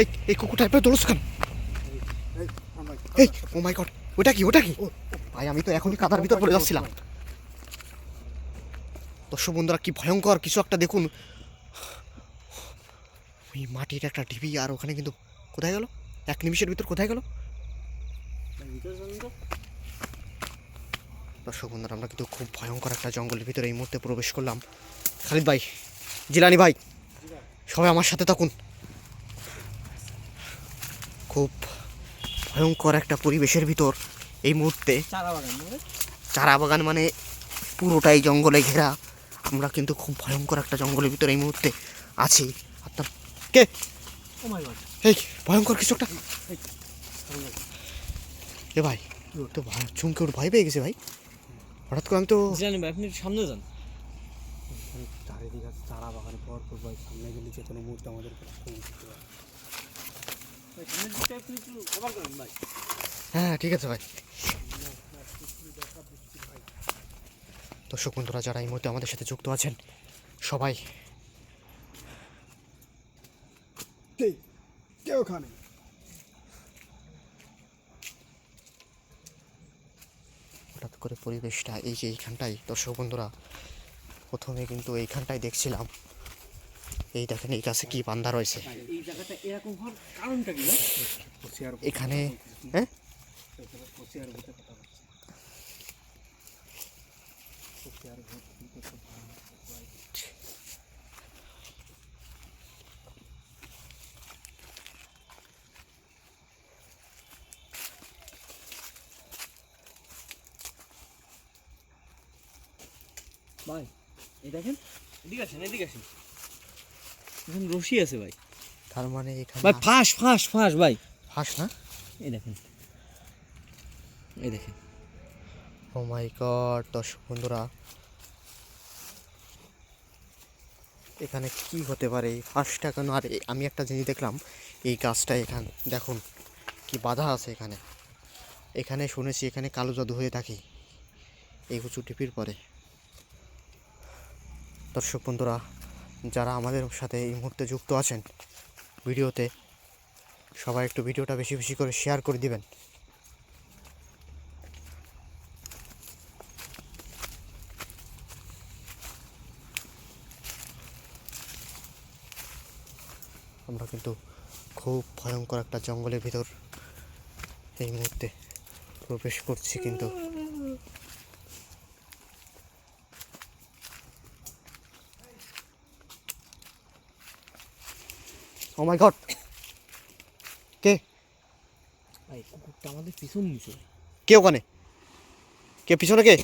এই এই কুকুরটা এরপরে দৌড়ছ কেন? এই ও মাই গড ওটা কি ওটা কি? ভাই আমি তো এখনই কাদার ভিতর পড়ে যাচ্ছিলাম। দর্শক বন্ধুরা কি ভয়ঙ্কর কিছু একটা দেখুন। ওই মাটির একটা ঢিবি আর ওখানে কিন্তু কোথায় গেল? এক নিমিষের ভিতর কোথায় গেল? দর্শক বন্ধুরা আমরা কিন্তু খুব ভয়ঙ্কর একটা জঙ্গলের ভিতরে এই মুহূর্তে প্রবেশ করলাম। খালিদ ভাই জিলানি ভাই সবাই আমার সাথে থাকুন। খুব ভয়ঙ্কর একটা পরিবেশের ভিতর এই মুহূর্তে। চারা বাগান মানে? চারা বাগান মানে পুরোটাই জঙ্গলে ঘেরা। আমরা কিন্তু খুব ভয়ঙ্কর একটা জঙ্গলের ভিতরে এই মুহূর্তে আছি। আপনার কে? ও মাই গড। এই ভয়ঙ্কর কিছু একটা। এ ভাই তো ভয় চমকে ওর ভয় পেয়ে গেছে ভাই। হঠাৎ করে আমি তো জানি ভাই আপনি সামনে যান। চারিদিকে চারা বাগান ভরপুর ভাই সামনে গেলে যে কোনো মুহূর্তে আমাদের হ্যাঁ ঠিক আছে ভাই। দর্শক বন্ধুরা যারা এই মুহূর্তে আমাদের সাথে যুক্ত আছেন সবাই কে ওখানে? হঠাৎ করে পরিবেশটা এই যে এইখানটাই দর্শক বন্ধুরা প্রথমে কিন্তু এইখানটাই দেখছিলাম। এই দেখেন, এই গাছে কি বান্ধা রয়েছে এখানে হ্যাঁ। ভাই, এই দেখেন, এদিকে আসেন এদিকে আসেন এখানে রশি আছে ভাই। তার মানে এখানে ভাই ফাঁস ফাঁস ফাঁস ভাই। ফাঁস না? এই দেখেন। এই দেখেন। ও মাই গড দর্শক বন্ধুরা। এখানে কি হতে পারে? ফাঁসটা কেন? আর আমি একটা জিনিস দেখলাম এই গাছটা এখানে দেখুন কি বাধা আছে এখানে। এখানে শুনেছি এখানে কালো জাদু হয়ে থাকে। এই উঁচু টিপির পরে। দর্শক বন্ধুরা যারা আমাদের সাথে এই মুহূর্তে যুক্ত আছেন, ভিডিওতে সবাই একটু ভিডিওটা বেশি বেশি করে শেয়ার করে দিবেন। আমরা কিন্তু খুব ভয়ঙ্কর একটা জঙ্গলের ভিতর এই মুহূর্তে প্রবেশ করছি কিন্তু। ও মাই গড কে? ভাই কুকুরটা আমাদের পিছন নিচে কে ওখানে? কে পিছনে কে?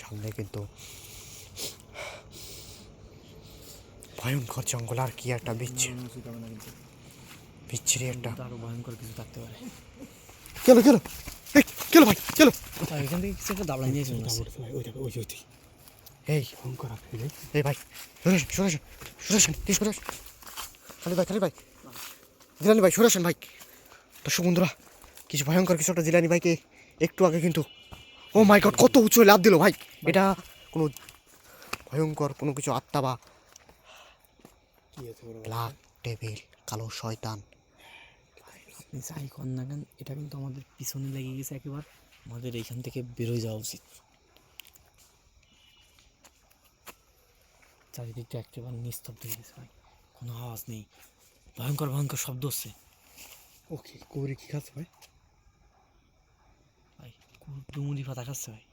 সামনে কিন্তু ভয়ঙ্কর জঙ্গল আর কি একটা বিচ্ছি উচিত হবে না কিন্তু। বিচ্ছিরি একটা। আরও ভয়ঙ্কর কিছু থাকতে পারে। কেলো কেলো। কেলো ভাই। এখান থেকে কিছু একটা দাবলা নিয়ে চলে ওই দেখো ওই ওই এই। ভয়ঙ্কর আপনি রে এই ভাই সরে আসেন সরে আসেন সরে আসেন সরে খালি ভাই খালি ভাই। জিলানি ভাই সরে ভাই। দর্শক বন্ধুরা কিছু ভয়ঙ্কর কিছু একটা জিলানি ভাইকে একটু আগে কিন্তু ও মাই গড কত উঁচু লাভ দিল ভাই। এটা কোনো ভয়ঙ্কর কোনো কিছু আত্মা বা ব্ল্যাক টেবিল কালো শয়তান। আপনি যাই কর না কেন এটা কিন্তু আমাদের পিছনে লেগে গেছে একেবারে। আমাদের এইখান থেকে বেরোয় যাওয়া উচিত। চারিদিকটা একেবারে নিস্তব্ধ হয়ে গেছে ভাই। কোনো আওয়াজ নেই। ভয়ঙ্কর ভয়ঙ্কর শব্দ হচ্ছে। ওকে কি কী কি খাচ্ছে ভাই ভাই ডুমুরি পাতা খাচ্ছে ভাই।